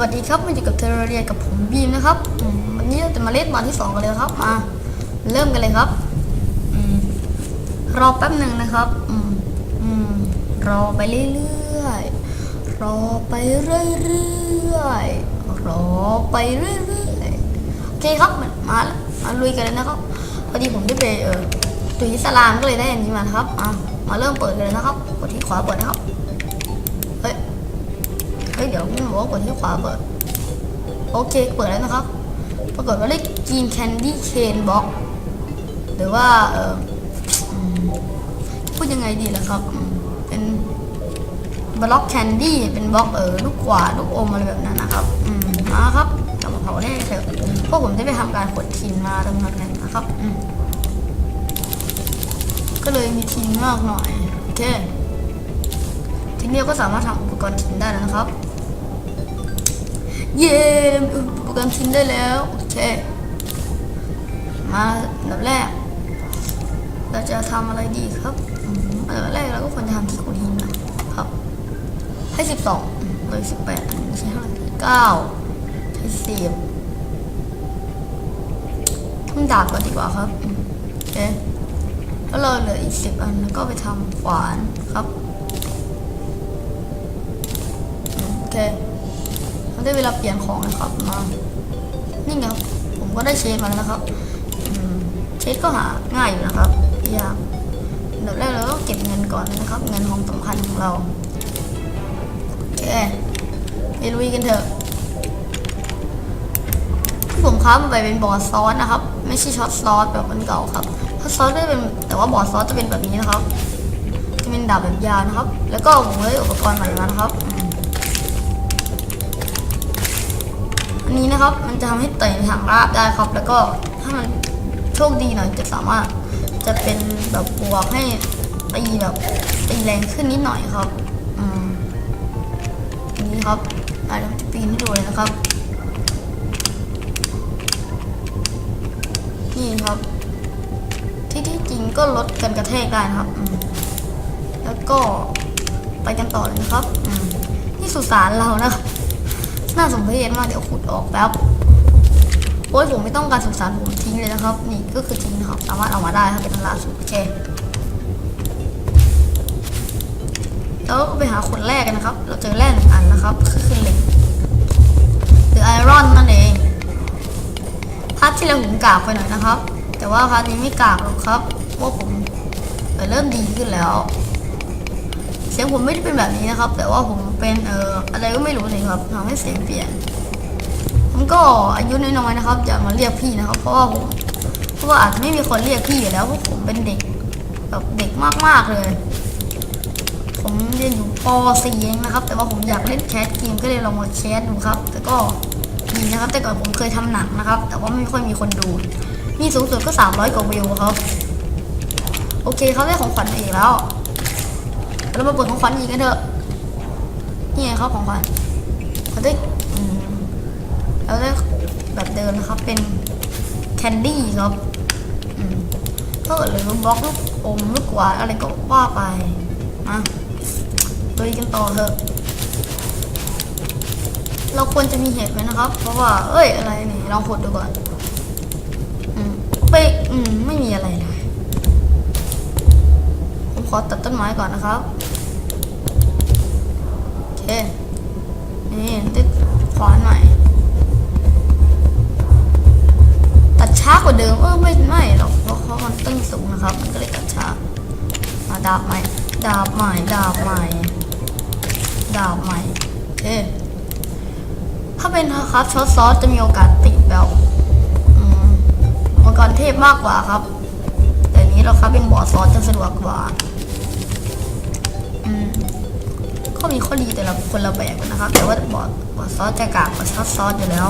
วัสดีครับมาอยู่กับเทอร์เรียกับผมบีมนะครับวันนี้เราจะมาเล่นบอลที่สองกันเลยครับมาเริ่มกันเลยครับอรอแป๊บหนึ่งนะครับอืมรอไปเรื่อยๆรอไปเรื่อยๆรอไปเรื่อยๆโอเคครับมามามาลุยกันเลยนะครับพอดีผมได้ไปเออตุยสลามก็เลยได้อันนี้มานครับอะมาเริ่มเปิดกันเลยนะครับกดที่ขวาเปิดนะครับ เฮ้ยเดี๋ยวพี่บอกว่ากดที่ขวาเปิดโอเคเปิดแล้วนะครับ ปรากฏว่าได้กินแคนดี้เคนบ็อกหรือว่าเออพูดยังไงดีล่ะครับ เป็นบล็อกแคนดี้เป็นบล็อกเออลูกกวาดลูกอมอะไรแบบนั้นนะครับ อืมมาครับกลับมาเผาแรกเถอะพวกผมได้ไปทำการกดทีมมาตรงนั้นนะครับอืมก็เลยมีทีมมากหน่อยโอเคทีนี้เราก็สามารถทำอุปกรณ์ทิ้นได้แล้วนะครับ เย้อุปกรณ์ทิ้นได้แล้ว โอเค มานดับแรก เราจะทำอะไรดีครับอันดับแรกเราก็ควรจะทำที่ขุดหินนะครับ ให้สิบสองเลยสิบแปดอันนี้ใช่เท่าไหร่เก้าให้สิบทำดาบก่อนดีกว่าครับโอเคแล้วเราเหลืออีกสิบอันแล้วก็ไปทำขวานครับ โอเค เราได้เวลาเปลี่ยนของนะครับมานี่ไงครับผมก็ได้เชดมาแล้วนะครับเชดก็หาง่ายอยู่นะครับยากอันดับแรกเราก็เก็บเงินก่อนนะครับ เงินของสำคัญของเราโอเคไปลุยกันเถอะที่ผมค้ามันไปเป็นบอร์ดซอสนะครับ ไม่ใช่ช็อตซอสแบบมันเก่าครับถ้าซอสได้เป็นแต่ว่าบอร์ดซอสจะเป็นแบบนี้นะครับจะเป็นดาบแบบยาวนะครับ แล้วก็ผมได้อุปกรณ์ใหม่มานะครับ อันนี้นะครับมันจะทำให้เตะทางราบได้ครับ แล้วก็ถ้ามันโชคดีหน่อยจะสามารถจะเป็นแบบบวกให้ตีแบบตีแรงขึ้นนิดหน่อยครับอืมอันนี้ครับอาจจะปีนให้ดูเลยนะครับ นี่ครับ ที่ที่จริงก็ลดการกระแทกได้นะครับอืมแล้วก็ไปกันต่อเลยนะครับอืมนี่สุสานเรานะครับ น่าสมเพชมากเดี๋ยวขุดออกแป๊บโอ้ยผมไม่ต้องการสุสานผมทิ้งเลยนะครับ นี่ก็คือทิ้งนะครับ สามารถเอามาได้ครับเป็นล่าสุดโอเคแล้วไปหาคนแรกกันนะครับ เราเจอแร่หนึ่งอันนะครับก็คือเหล็กหรือไอรอนนั่นเองพาร์ทที่แล้วผมกากไปหน่อยนะครับ แต่ว่าพาร์ทนี้ไม่กากหรอกครับเพราะผมเริ่มดีขึ้นแล้ว เสียงผมไม่ได้เป็นแบบนี้นะครับ แต่ว่าผมเป็นเอ่ออะไรก็ไม่รู้เลยครับทำให้เสียงเปลี่ยน ผมก็อายุน้อยๆนะครับอย่ามาเรียกพี่นะครับ เพราะว่าผมเพราะว่าอาจไม่มีคนเรียกพี่อยู่แล้วเพราะผมเป็นเด็กแบบเด็กมากๆเลย ผมเรียนอยู่ป .4 เองนะครับ แต่ว่าผมอยากเล่นแคสเกมก็เลยลองมาแคสดูครับ แต่ก็ดีนะครับ แต่ก่อนผมเคยทำหนังนะครับ แต่ว่าไม่ค่อยมีคนดู มีสูงสุดก็ 300 กว่าวิวครับ โอเคเขาได้ของขวัญมาอีกแล้ว เรามาเปิดของขวัญอีกกันเถอะ นี่ไงครับของขวัญเราได้เราได้แบบเดิมนะครับ เป็นแคนดี้ครับอืมถ้าเกิดเลือบล็อกลูกอมลูกกวาดอะไรก็ว่าไปมาลุยกันต่อเถอะ เราควรจะมีเหตุไหมนะครับ เพราะว่า เอ้ยอะไรนี่ลองขุดดูก่อนอืมไปอืมไม่มีอะไรเลยผม ขอตัดต้นไม้ก่อนนะครับโอเคนี่ติดขวานใหม่ตัดช้ากว่าเดิมเออไม่ไม่หรอกเพราะเขามันตึ้งสูงนะครับ มันก็เลยตัดช้ามาดาบใหม่ดาบใหม่ดาบใหม่ดาบใหม่โอเคถ้าเป็นครับช็อตซอสจะมีโอกาสติดแบบอืมมังกรเทพมากกว่าครับ แต่นี้เราครับเป็นบอร์ดซอสจะสะดวกกว่า ก็มีข้อดีแต่ละคนละแบบนะครับแต่ว่าบอดบอดซอสจะกากกว่าช็อตซอสอยู่แล้ว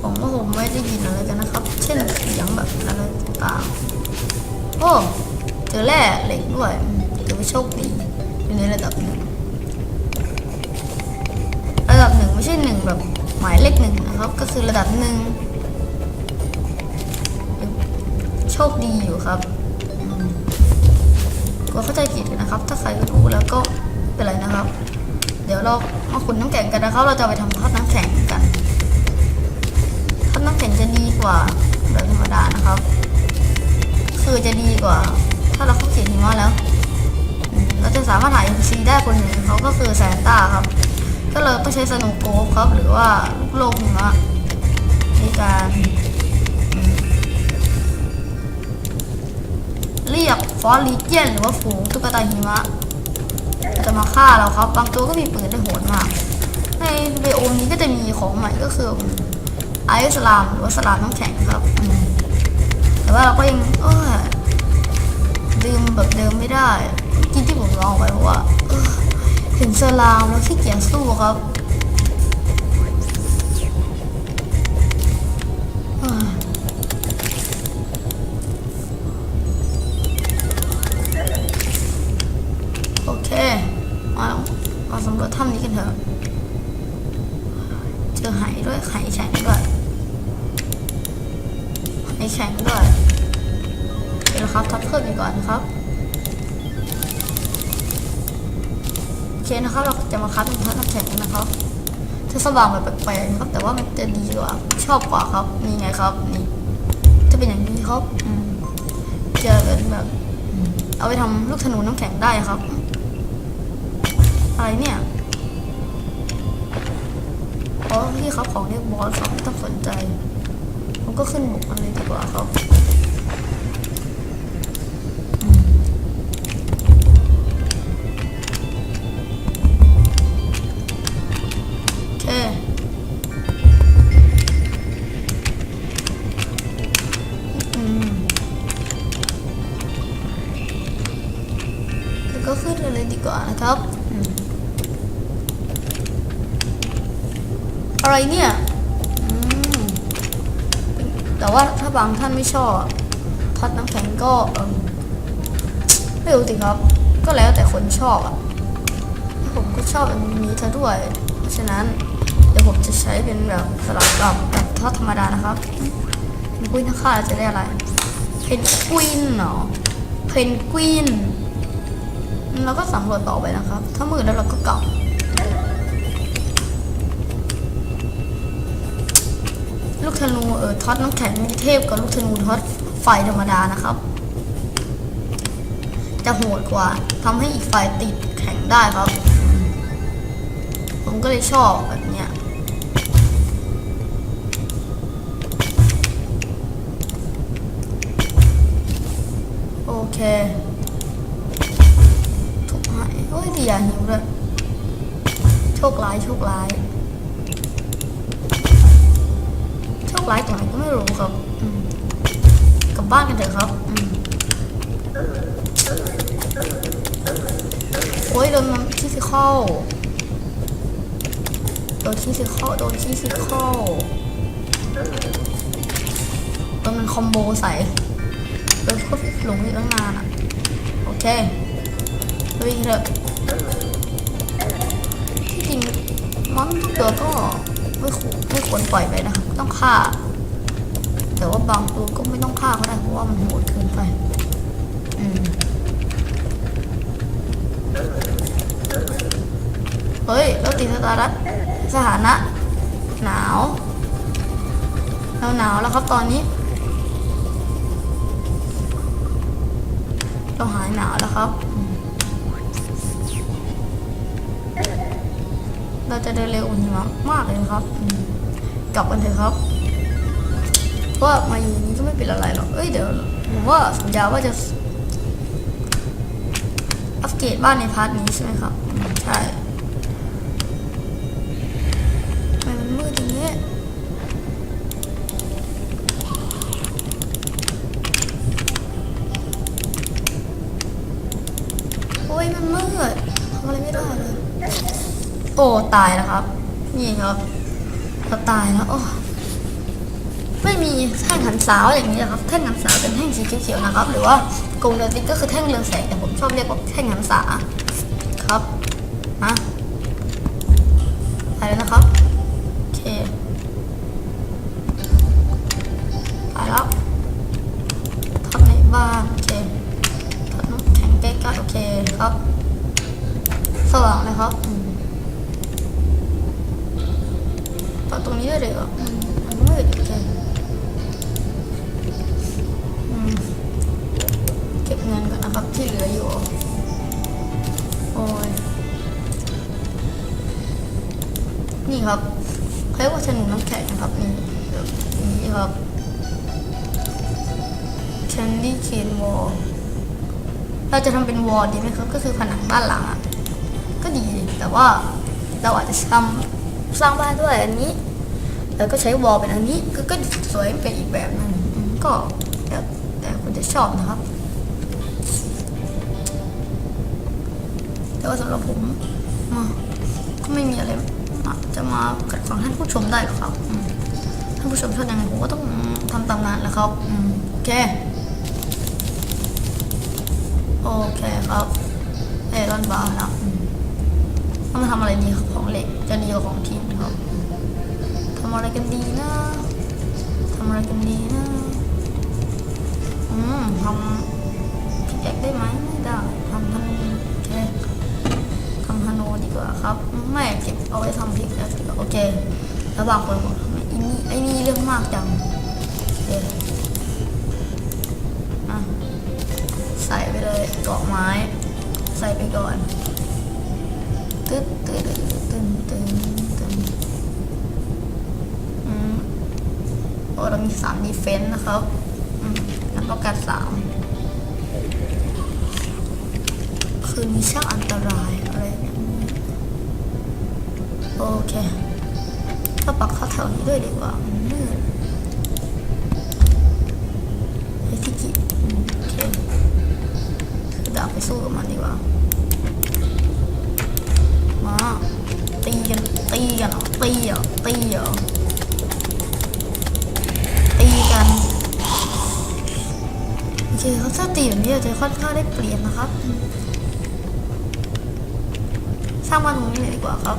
ผมว่าผมไม่ได้ยินอะไรกันนะครับ เช่นเสียงแบบอะไรต่างโอ้เจอแร่เหล็กด้วยถือว่าโชคดีอยู่ในระดับหนึ่งระดับหนึ่งไม่ใช่หนึ่งแบบหมายเลขหนึ่งนะครับ ก็คือระดับหนึ่งโชคดีอยู่ครับ มก็เข้าใจผิดนะครับ ถ้าใครรู้แล้วก็เป็นไรนะครับ เดี๋ยวเรามาขุดน้ำแข็งกันนะครับ เราจะไปทำทอดน้ำแข็งกันทอดน้ำแข็งจะดีกว่าแบบธรรมดานะครับ คือจะดีกว่า ถ้าเราเข้าเขียนหิมะแล้ว เราจะสามารถหา NPC ได้คนหนึ่งเขาก็คือแซนต้าครับ ก็เลยต้องใช้สโนว์โกฟครับ หรือว่าลูกโลกหิมะในการ เรียกฟอสลีเจียนหรือว่าฝูงตุ๊กตาหิมะจะมาฆ่าเราครับ บางตัวก็มีปืนได้โหดมาก ในไบโอมนี้ก็จะมีของใหม่ก็คือไอซ์สลามหรือว่าสลามน้ำแข็งครับ แต่ว่าเราก็ยังเออดื่มแบบเดิมไม่ได้กินที่ผมลองไปเพราะว่าเห็นสลามแล้วขี้เกียจสู้ครับ สว่างแบบแปลกๆครับ แต่ว่ามันจะดีกว่า ชอบกว่าครับ นี่ไงครับ นี่ จะเป็นอย่างนี้ครับอืมจะเป็นแบบ เอาไปทำลูกธนูน้ำแข็งได้ครับ อะไรเนี่ยเพราะพี่เขาของเรียกบอสครับไม่ต้องสนใจ ผมก็ขึ้นบุกมันเลยดีกว่าครับ อะไรเนี่ยแต่ว่าถ้าบางท่านไม่ชอบทอดน้ำแข็งก็ไม่รู้สิครับ ก็แล้วแต่คนชอบอะผมก็ชอบอันนี้เธอด้วย เพราะฉะนั้นเดี๋ยวผมจะใช้เป็นแบบสลับกับแบบทอดธรรมดานะครับเพนกวินถ้าฆ่าเรจะได้อะไร เพนกวินเนาะเพนกวินเราก็สำรวจต่อไปนะครับ ถ้ามืดแล้วเราก็กลับ ธนูเออท็อตน้ำแข็งมีเทพกับลูกธนูท็อตไฟธรรมดานะครับ จะโหดกว่าทำให้อีกฝ่ายติดแข็งได้ครับ ผมก็เลยชอบแบบเนี้ยโอเคถูกไหายโอ้ยดีอย่าหิวเลยโชคร้ายโชคร้าย โชคร้ายตรงไหนก็ไม่รู้ครับอืมกลับบ้านกันเถอะครับอืมโอ้ยโดนมันฟิสิคอลโดนฟิสิคอลโดนฟิสิคอลโดนมันคอมโบใส่โดนก็หลงอยู่ตั้งนานอะโอเคลุยเถอะที่จริงมอนทุกตัวก็ไม่ควรไม่ควรปล่อยไปนะครับต้องฆ่า แต่ว่าบางตัวก็ไม่ต้องฆ่าก็ได้เพราะว่ามันโหดเกินไป อืม เฮ้ยเราติดสตาร์ทสถานะ หนาวเราหนาวแล้วครับตอนนี้ เราหายหนาวแล้วครับ เราจะเดินเร็วกว่าหิมะมากเลยครับ กลับกันเถอะครับ เพราะว่ามาอยู่นี้ก็ไม่เป็นอะไรหรอกเอ้ยเดี๋ยวผมว่าสัญญาว่าจะอัปเกรดบ้านในพาร์ทนี้ใช่ไหมครับ ใช่ทำไมมันมืดอย่างนี้โอ้ยมันมืดทำอะไรไม่ได้เลย โอ้ ตายแล้วครับ นี่ครับเราตายแล้วโอ้ ไม่มีแท่งหันสาวอย่างนี้นะครับ แท่งหันสาวเป็นแท่งสีเขียวๆนะครับ หรือว่ากลมเดติกก็คือแท่งเรืองแสงแต่ผมชอบเรียกว่าแท่งหันสาครับนะไปแล้วนะครับ โอเคไปแล้วทับในบ้านโอเคทับน้ำแข็งใกล้ๆโอเคครับ สว่างเลยครับตรงนี้ด้วยเดี๋ยวาอืมมันมืดโอเที่เหลืออยู่ โอ้ย นี่ครับเขาเรียกว่าธนูน้ำแข็งนะครับ นี่นี่ครับ Candy Cane Wall เราจะทำเป็นวอลดีไหมครับ ก็คือผนังบ้านหลังอะก็ดี แต่ว่าเราอาจจะทำสร้างบ้านด้วยอันนี้ แล้วก็ใช้วอลเป็นอันนี้ก็ก็สวยเป็นอีกแบบนึงก็แต่แต่คุณจะชอบนะครับ แต่ว่าสำหรับผมก็ไม่มีอะไรจะมาขัดขวางท่านผู้ชมได้หรอกครับท่านผู้ชมชอบยังไงผมก็ต้องทำตามนั้นแหละครับโอเคโอเคครับเอรอนบาร์นะต้องมาทำอะไรดีของเหล็กจะดีกว่าของทินครับทำอะไรกันดีนะทำอะไรกันดีนะอืมทำ ครับไม่เก็บเอาไว้ทำพิกแอคดีกว่าโอเค แล้วบางคนบอกไมไอ้นี่ไอ้นี่เรื่องมากจังโอเคอะใส่ไปเลยเกาะไม้ ใส่ไปก่อนตึ๊ดตึ๊ดตึ๊ดตึ๊ดตึ๊ดอืมโอ้เรามีสามดีเฟนต์นะครับอืมงั้นป้องกันสามคือมีช่างอันตรายอะไรอย่างนี้ โอเคถ้าปักเข้าแถวนี้ด้วยดีกว่ามืดไอ้ที่กิโอเคดาบไปสู้กับมันดีกว่า มาตีกันตีกันเหรอตีเหรอตีเหรอตีกันโอเคเขาถ้าตีแบบนี้จะค่อนข้างได้เปรียบนะครับ สร้างบ้านตรงนี้เลยดีกว่าครับ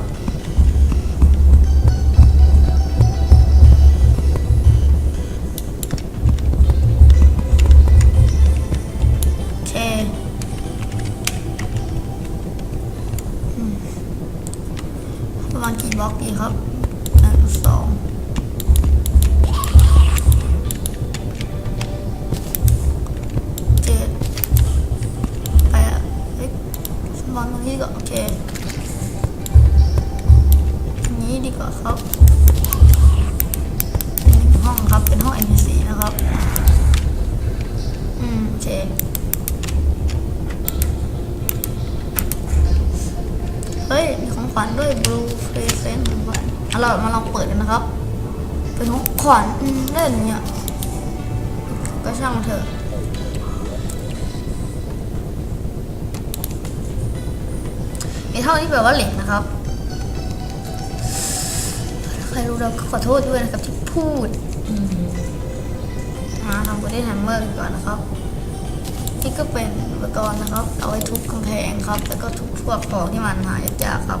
ขวัญด้วย blue present ของขวัญเอาเรามาลองเปิดกันนะครับ เป็นของขวัญเล่นเนี่ยก็ช่างเถอะไอ้เท่านี้แปลว่าเหล็กนะครับใครรู้เราก็ขอโทษด้วยนะครับที่พูดมาทำกูได้แฮมเมอร์ดีกว่านนะครับนี่ก็เป็นอุปกรณ์นะครับ เอาไว้ทุบกำแพงครับ แล้วก็ทุบพวกของที่มันหายากครับ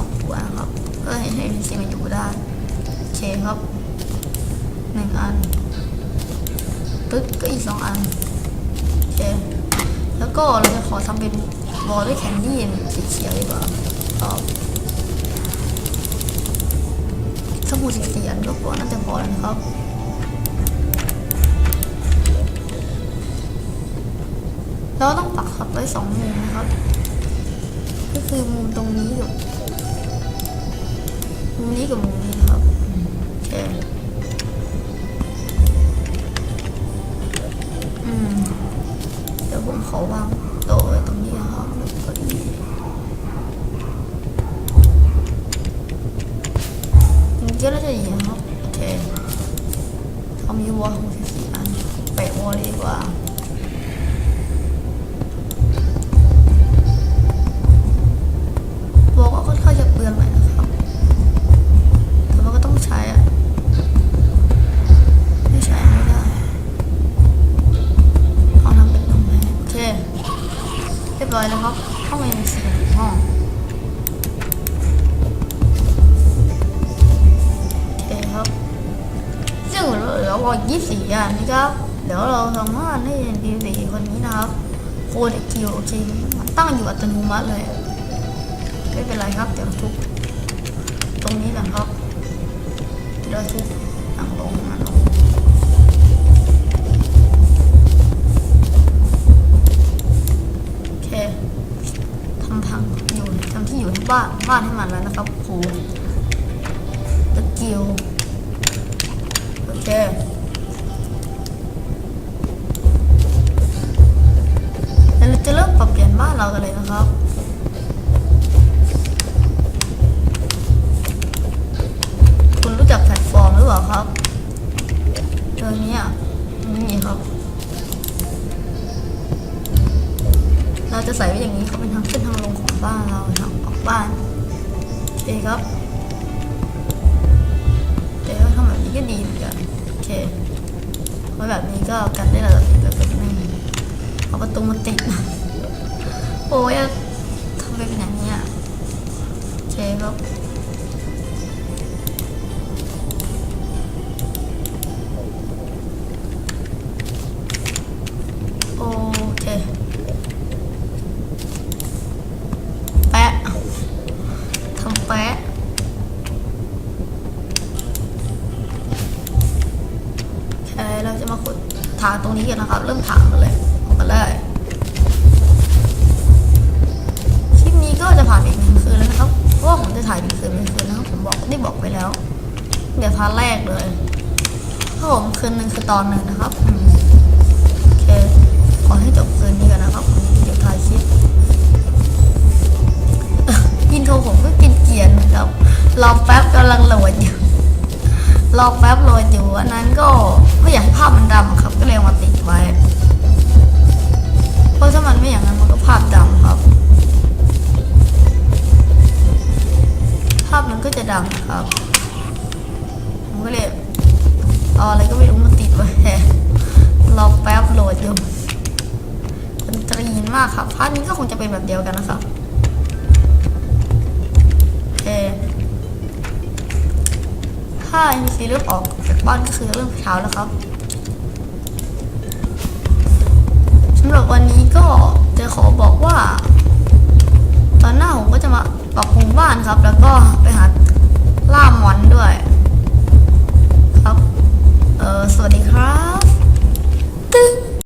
องตัวครับเพื่อให้เซมิจูได้เคครับหนึ่งอันปึ๊บก็อีกสองอันโอเคแล้วก็เราจะขอทำเป็นบอลด้วยแคนดี้สีเขียวดีกว่าครับสบู่สีเขียวก็พอน่าจะพอแล้วครับเราต้องปักขับไว้สองมุมนะครับ ก็คือมุมตรงนี้อยู่ มุมนี้กับมุมนี้นะครับโอเคอืมเดี๋ยวผมขอวาง รียบร้อยแล้วครับห้องเอ็นสี่ห้องโอเคครับซึ่งเหลือวันยี่สี่อันนะครับ เดี๋ยวเราสามารถให้ดีดีคนนี้นะครับโคดคิวโอเคมันตั้งอยู่อัตโนมัติเลย ไม่เป็นไรครับ เดี๋ยวทุบตรงนี้ก่อนครับเดี๋ยวทุบ บ้านบ้านให้มันแล้วนะครับครูตะเกียว นี้ก็กันได้ระดับแบบนี้เอาประตูมาติดโอ้ยทำไปเป็นอย่างนี้อะโอเคครับ คืนหนึ่งคือตอนหนึ่งนะครับโอเคขอให้จบคืนนี้กันนะครับ เดี๋ยวถ่ายคลิปยินโทรผมก็กินเกียนนะครับรอแป๊บกำลังโหลดอยู่รอแป๊บโหลดอยู่อันนั้นก็ไม่อยากให้ภาพมันดำครับก็เลยมาติดไว้เพราะถ้ามันไม่อย่างนั้นมันก็ภาพดำครับ ภาพมันก็จะดำครับผมก็เลยเอาอะไรก็ไม่ เดิมดนตรีมากครับพาร์นี้ก็คงจะเป็นแบบเดียวกันนะครับโอถ้ามีสีเลือกออกจากบ้านก็คือเรื่องเช้าแล้วครับสำหรับวันนี้ก็จะขอบอกว่า ตอนหน้าผมก็จะมาปรับปรุงบ้านครับ แล้วก็ไปหาล่ามอนด้วย ครับ เออสวัสดีครับตึ๊ง